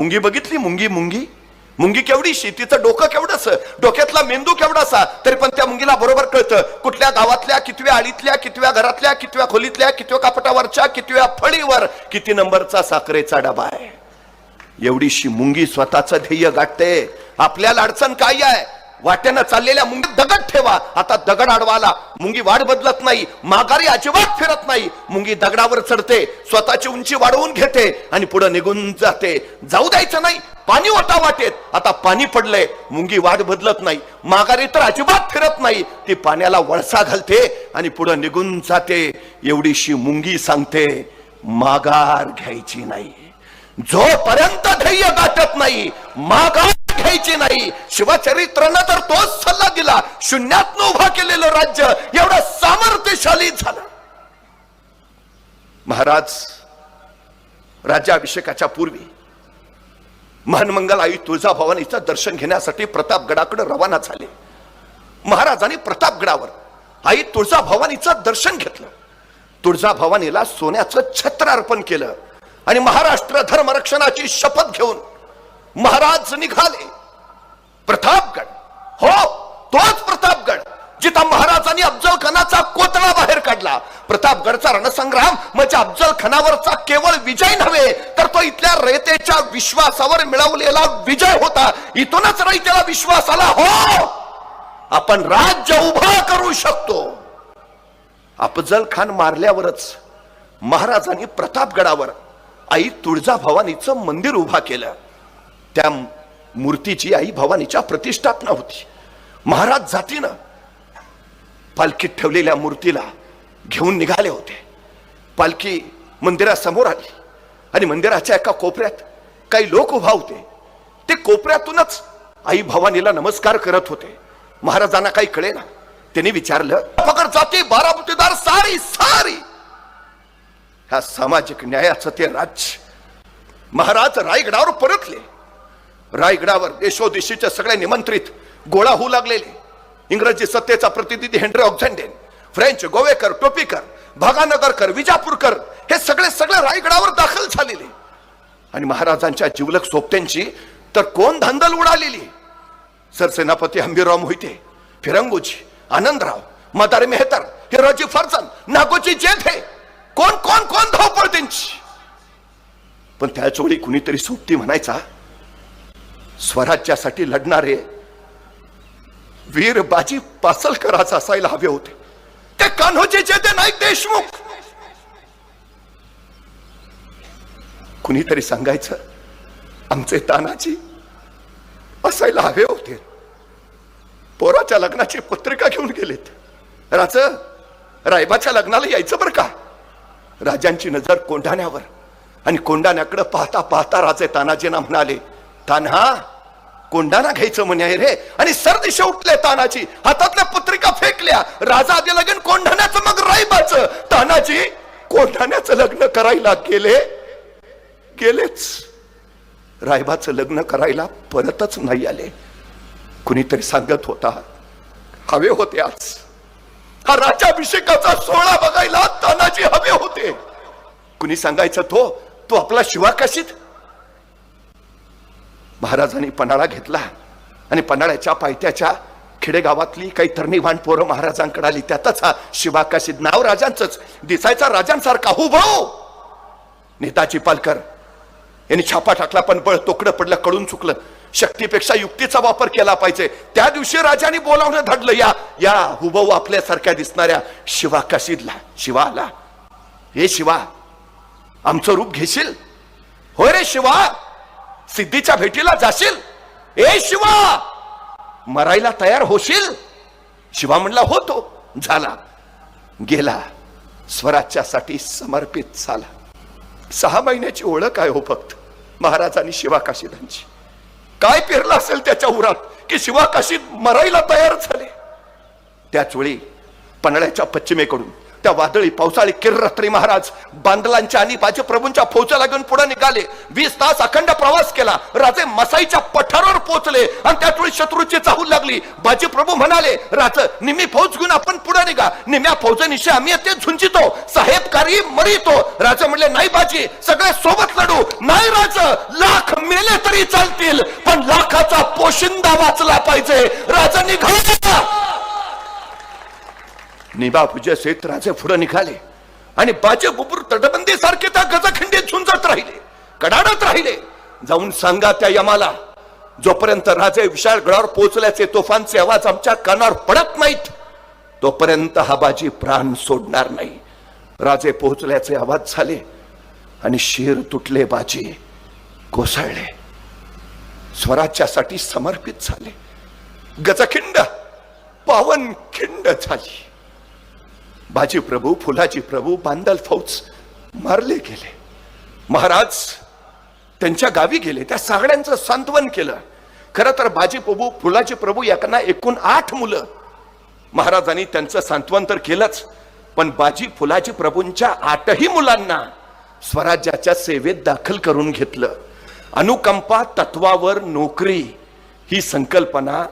मुंगी बघितली मुंगी मुंगी? मुंगी केवढीशी तिचं डोकं केवढस डोक्यातला मेंदू केवढासा तरी पण त्या मुंगीला बरोबर कळतं. कुठल्या गावातल्या कितव्या आळीतल्या कितव्या घरातल्या कितव्या खोलीतल्या कितव्या कापटावरच्या कितव्या फळीवर किती नंबरचा साखरेचा डबा आहे? एवढीशी मुंगी स्वतःचं ध्येय गाठते. आपल्याला अडचण काय आहे? वाट्यानं चाललेल्या मुंगी दगड ठेवा. आता दगड आडवाला. मुंगी वाढ बदलत नाही. माघारी अजिबात फिरत नाही. मुंगी दगडावर चढते. स्वतःची उंची वाढवून घेते आणि पुढे निघून जाते. जाऊ द्यायचं नाही. पाणी होता वाटेत. आता पाणी पडलंय. मुंगी वाढ बदलत नाही. माघारी तर अजिबात फिरत नाही. ती पाण्याला वळसा घालते आणि पुढे निघून जाते. एवढीशी मुंगी सांगते माघार घ्यायची नाही. जोपर्यंत ध्येय गाठत नाही माघार घ्यायची नाही. शिवचरित्रानं तर तोच सल्ला दिला. शून्यात उभा केलेलं राज्य एवढं सामर्थ्यशाली झालं. महाराज राज्याभिषेकाच्या पूर्वी महानमंगल आई तुळजाभवानीचं दर्शन घेण्यासाठी प्रतापगडाकडे रवाना झाले. महाराजांनी प्रतापगडावर आई तुळजाभवानीचं दर्शन घेतलं. तुळजाभवानीला सोन्याचं छत्र अर्पण केलं आणि महाराष्ट्र धर्मरक्षणाची शपथ घेऊन महाराज निघाले. प्रतापगड. हो तोच प्रतापगड जिथं महाराजांनी अफजल खानाचा कोतळा बाहेर काढला. प्रतापगडचा रणसंग्राम म्हणजे अफजल खानावरचा केवळ विजय नव्हे तर तो इथल्या रयतेच्या विश्वासावर मिळवलेला विजय होता. इथूनच रयतेला विश्वास आला. हो आपण राज्य उभा करू शकतो. अफजल खान मारल्यावरच महाराजांनी प्रतापगडावर आई तुळजाभवानीचं मंदिर उभा केलं. त्या मूर्तीची आई भवानीच्या प्रतिष्ठापना होती. महाराज जातीनं पालखीत ठेवलेल्या मूर्तीला घेऊन निघाले होते. पालखी मंदिरासमोर आली आणि मंदिराच्या एका कोपऱ्यात काही लोक उभा होते. ते कोपऱ्यातूनच आई भवानीला नमस्कार करत होते. महाराजांना काही कळेना. त्यांनी विचारलं पकड जाती बारामतीदार सारी सारी. ह्या सामाजिक न्यायाचं ते राज्य. महाराज रायगडावर परतले. रायगडावर देशोदेशीच्या सगळे निमंत्रित गोळा होऊ लागलेले. इंग्रजी सत्तेचा प्रतिनिधी हेनरी ऑक्झेंडेन फ्रेंच गोवेकर टोपीकर भागानगरकर विजापूरकर हे सगळे सगळे रायगडावर दाखल झालेले. आणि महाराजांच्या जिवलक सोबत्यांची तर कोण धांदल उडालेली? सरसेनापती हंबीरराव मोहिते फिरंगोजी आनंदराव मदार मेहतर हिरोजी फर्जन नागोजी हे कोण कोण कोण धावपळ त्यांची पण त्याच वेळी कुणीतरी सोबती म्हणायचा स्वराज्यासाठी लढणारे वीर बाजी असायला हवे होते. ते कान्होजी जेते नाईक देशमुख! कुणीतरी सांगायचं आमचे तानाजी असायला हवे होते. पोराच्या लग्नाची पत्रिका घेऊन गेलेत. राज रायबाच्या लग्नाला यायचं बरं का? राजांची नजर कोंढाण्यावर आणि कोंढाण्याकडे पाहता पाहता राजे तानाजींना म्हणाले तान्हा कोंडाना घ्यायचं म्हणे रे. आणि सरदिशा उठले तानाजी हातातल्या पत्रिका फेकल्या. राजा आधी लगेन कोंढाण्याचं मग रायबाचं. तानाजी कोंढाण्याचं लग्न करायला गेले. गेलेच. रायबाचं लग्न करायला परतच नाही आले. कुणीतरी सांगत होता हवे होते आज. हा राज्याभिषेकाचा सोहळा बघायला तानाजी हवे होते. कुणी सांगायचं तो तो आपला शिवाकाशीत महाराजांनी पन्हाळा घेतला आणि पन्हाळ्याच्या पायथ्याच्या खेडेगावातली काही तरणीवान पोरं महाराजांकडे आली. त्यातच हा शिवाकाशी नाव राजांचंच दिसायचा राजांसारखा हो भाऊ. नेताजी पालकर यांनी छापा टाकला पण बळ तोकडं पडलं कळून चुकलं. शक्तीपेक्षा युक्तीचा वापर केला पाहिजे. त्या दिवशी राजाने बोलावणं धडलं. या या हुबहू आपल्यासारख्या दिसणाऱ्या शिवाकाशीदला शिवा आला हे शिवा आमचं रूप घेशील? होय रे शिवा. सिद्धीच्या भेटीला जाशील? ए शिवा! मरायला तयार होशील? शिवा म्हणला होतो झाला. गेला. स्वराज्यासाठी समर्पित झाला. सहा महिन्याची ओळख आहे हो फक्त. महाराजांनी शिवा काशीदांची काय पेरलं असेल त्याच्या उरात की शिवा काशीद मरायला तयार झाले? त्याच वेळी पन्हाळ्याच्या पश्चिमेकडून त्या वादळी पावसाळी किर्रात्री महाराज. बांदलांच्या आणि बाजी प्रभूंच्या फौजा लागून पुढे निघाले. वीस तास अखंड प्रवास केला. राजे मसाईच्या पठारावर पोहोचले आणि त्यावेळी शत्रूची चाहूल लागली. बाजी प्रभू म्हणाले राज निम्मी फौज घेऊन आपण पुढे निघा. निम्या फौजनिशी आम्ही ते झुंजितो. साहेब कारी मरितो. राजा म्हणले नाही बाजी सगळे सोबत लढू. नाही राज लाख मेले तरी चालतील पण लाखाचा पोशिंदा वाचला पाहिजे. राजा निघाला निबा पूजे सेत राजे निघाले. आणि बाजे बुबुर तटबंदी सारखे त्या गजखंडीत झुंजत राहिले कडाडत राहिले. जाऊन सांगा त्या यमाला जोपर्यंत राजे विशाळ गडावर पोहोचल्याचे तोफांचे आवाज आमच्या कानावर पडत नाहीत तोपर्यंत हा बाजी प्राण सोडणार नाही. राजे पोहोचल्याचे आवाज झाले आणि शिर तुटले बाजी कोसळले. स्वराज्यासाठी समर्पित झाले. गजखिंड पावन खिंड झाली. बाजी प्रभू फुलाजी प्रभू बांदल फौज मारले गेले. महाराज त्यांच्या गावी गेले त्या सगळ्यांचं सांत्वन केलं. खरं तर बाजी प्रभू फुलाजी प्रभू यांना एकूण आठ मुलं. महाराजांनी त्यांचं सांत्वन तर केलंच पण बाजी फुलाजी प्रभूंच्या आठही मुलांना स्वराज्याच्या सेवेत दाखल करून घेतलं. अनुकंपा तत्वावर नोकरी ही संकल्पना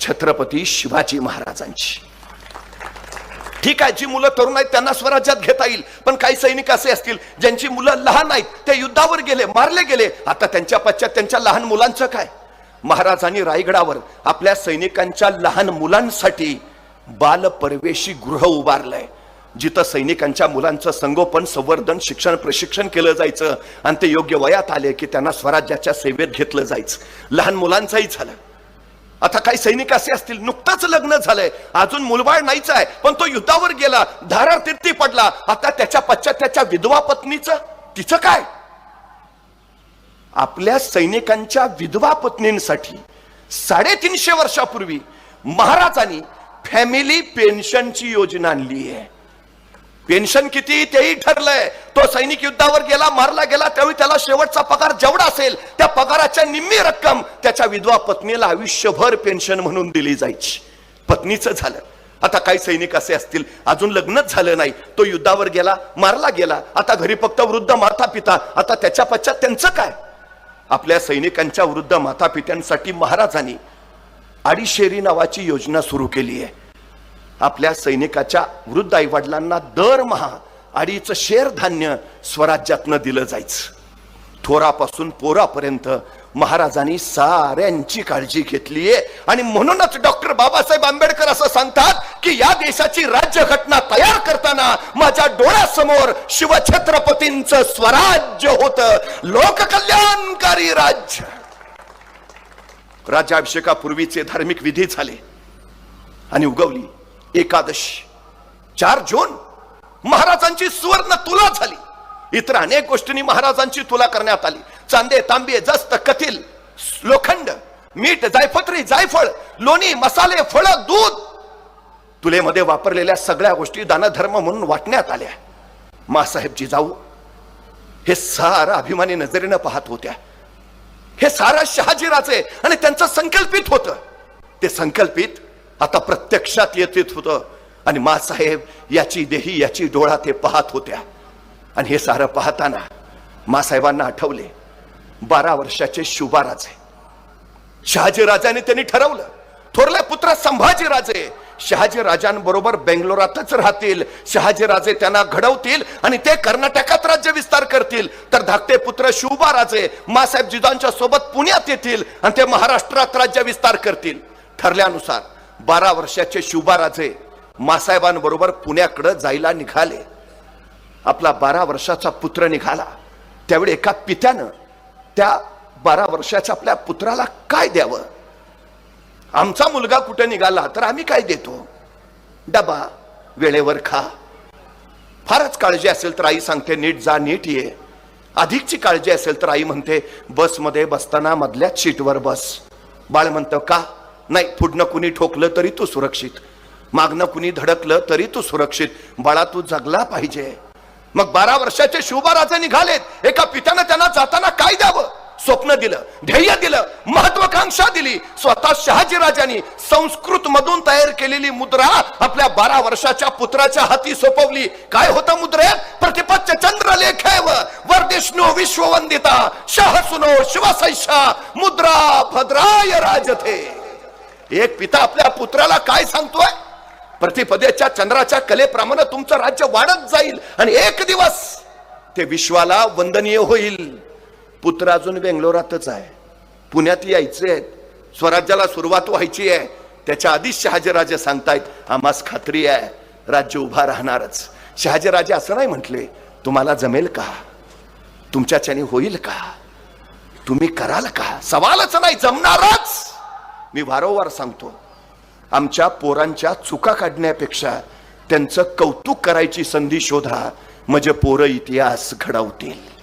छत्रपती शिवाजी महाराजांची. ठीक आहे जी मुलं तरुण आहेत त्यांना स्वराज्यात घेता येईल. पण काही सैनिक असे असतील ज्यांची मुलं लहान आहेत ते युद्धावर गेले मारले गेले. आता त्यांच्या पश्चात त्यांच्या लहान मुलांचं काय? महाराजांनी रायगडावर आपल्या सैनिकांच्या लहान मुलांसाठी बाल परवेशी गृह उभारलंय. जिथं सैनिकांच्या मुलांचं संगोपन संवर्धन शिक्षण प्रशिक्षण केलं जायचं. आणि ते योग्य वयात आले की त्यांना स्वराज्याच्या सेवेत घेतलं जायचं. लहान मुलांचंही झालं. आता काही सैनिक असे असतील नुकतंच लग्न झालंय. अजून मुलबाळ नाहीच आहे पण तो युद्धावर गेला धारा तीर्थी पडला. आता त्याच्या पश्चात त्याच्या विधवा पत्नीचं? तिचं काय? आपल्या सैनिकांच्या विधवा पत्नींसाठी साडेतीनशे वर्षापूर्वी महाराजांनी फॅमिली पेन्शनची योजना आणली आहे. पेन्शन किती तेही ठरलंय. तो सैनिक युद्धावर गेला मारला गेला त्यावेळी त्याला शेवटचा पगार जेवढा असेल त्या पगाराच्या निम्मी रक्कम त्याच्या विधवा पत्नीला आयुष्यभर पेन्शन म्हणून दिली जायची. पत्नीचं झालं. आता काही सैनिक असे असतील अजून लग्नच झालं नाही. तो युद्धावर गेला मारला गेला. आता घरी फक्त वृद्ध माता पिता आता त्याच्या पश्चात त्यांचं काय? आपल्या सैनिकांच्या वृद्ध माता पित्यांसाठी महाराजांनी अडीशेरी नावाची योजना सुरू केली आहे. आपल्या सैनिकाच्या वृद्ध आई वडिलांना दरमहा अडीच शेर धान्य स्वराज्यातनं दिलं जायचं. थोरापासून पोरापर्यंत महाराजांनी साऱ्यांची काळजी घेतली आहे. आणि म्हणूनच डॉक्टर बाबासाहेब आंबेडकर असं सांगतात की या देशाची राज्यघटना तयार करताना माझ्या डोळ्यासमोर शिवछत्रपतींचं स्वराज्य होत. लोककल्याणकारी राज्य. राज्याभिषेकापूर्वीचे धार्मिक विधी झाले आणि उगवली. एकादशी. चार जून महाराजांची सुवर्ण तुला झाली. इतर अनेक गोष्टींनी महाराजांची तुला करण्यात आली. चांदे तांबे जस्त कथील लोखंड मीठ जायफत्री जायफळ लोणी मसाले फळ दूध तुलेमध्ये वापरलेल्या सगळ्या गोष्टी दानधर्म म्हणून वाटण्यात आल्या. मासाहेबजी जाऊ हे सारा अभिमानी नजरेनं पाहत होत्या. हे सारा शहाजीराचे आणि त्यांचं संकल्पित होतं. ते संकल्पित आता प्रत्यक्षात येत येत होतं. आणि मासाहेब याची देही याची डोळा ते पाहत होत्या. आणि हे सारं पाहताना मासाहेबांना आठवले बारा वर्षाचे शुभाराजे. शहाजी राजाने त्यांनी ठरवलं थोरले पुत्र संभाजी राजे. शहाजी राजांबरोबर बेंगलोरातच राहतील. शहाजी राजे त्यांना घडवतील आणि ते कर्नाटकात राज्य विस्तार करतील. तर धाकटे पुत्र शिवबा राजे मासाहेब जिजांच्या सोबत पुण्यात येतील आणि ते महाराष्ट्रात राज्य विस्तार करतील. ठरल्यानुसार बारा वर्षाचे शिवबाराजे मासाहेबांबरोबर पुण्याकडे जायला निघाले. आपला बारा वर्षाचा पुत्र निघाला. त्यावेळी एका पित्यानं त्या बारा वर्षाच्या आपल्या पुत्राला काय द्यावं? आमचा मुलगा कुठे निघाला? तर आम्ही काय देतो? डबा वेळेवर खा. फारच काळजी असेल तर आई सांगते नीट जा नीट ये. अधिकची काळजी असेल तर आई म्हणते बसमध्ये बसताना मधल्याच सीटवर बस. बाळ म्हणतं का? नाही पुढनं कुणी ठोकलं तरी तू सुरक्षित. मागणं कुणी धडकलं तरी तू सुरक्षित. बाळा तू जगला पाहिजे. मग बारा वर्षाचे शिवबाराजे निघालेत. एका पित्यानं त्यांना जाताना काय द्यावं? स्वप्न दिलं ध्येय दिलं महत्वाकांक्षा दिली. स्वतः शहाजीराजांनी संस्कृत मधून तयार केलेली मुद्रा आपल्या बारा वर्षाच्या पुत्राच्या हाती सोपवली. काय होतं मुद्रेत प्रतिपच्च चंद्रलेख वर्दिष्णू विश्ववंदिता शाह सुनो शिवसैषा मुद्रा भद्राय राजथे. एक पिता आपल्या पुत्राला काय सांगतोय? प्रतिपदेच्या चंद्राच्या कलेप्रमाणे तुमचं राज्य वाढत जाईल आणि एक दिवस ते विश्वाला वंदनीय होईल. पुत्र अजून बेंगलोरातच आहे. पुण्यात यायचे आहेत. स्वराज्याला सुरुवात व्हायची आहे. त्याच्या आधीच शहाजीराजे सांगतायत आम्हास खात्री आहे. राज्य उभा राहणारच. शहाजीराजे असं नाही म्हटले तुम्हाला जमेल का? तुमच्याच्याने होईल का? तुम्ही कराल का? सवालच नाही जमणारच. मी वारंवार सांगतो आमच्या पोरांच्या चुका काढण्यापेक्षा त्यांचं कौतुक करायची संधी शोधा म्हणजे पोरं इतिहास घडवतील.